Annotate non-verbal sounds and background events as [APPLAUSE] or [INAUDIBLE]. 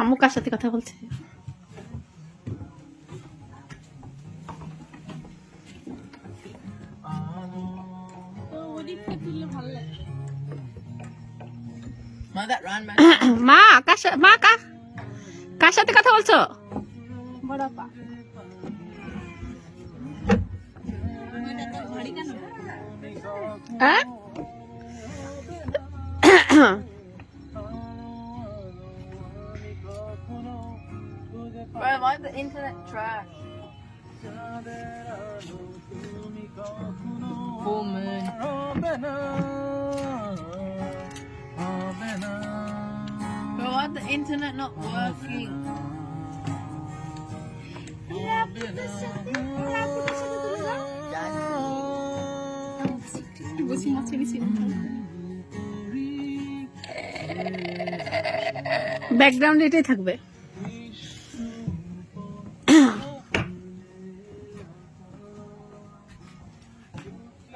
আম্মু কার সাথে কথা বলছে. [COUGHS] মা মা কা কার সাথে কথা বলছো [COUGHS] হ্যাঁ? [COUGHS] Bro, why is the internet trash? Full moon. Bro, why is the internet not working? Background এটাই থাকবে Bro, the internet not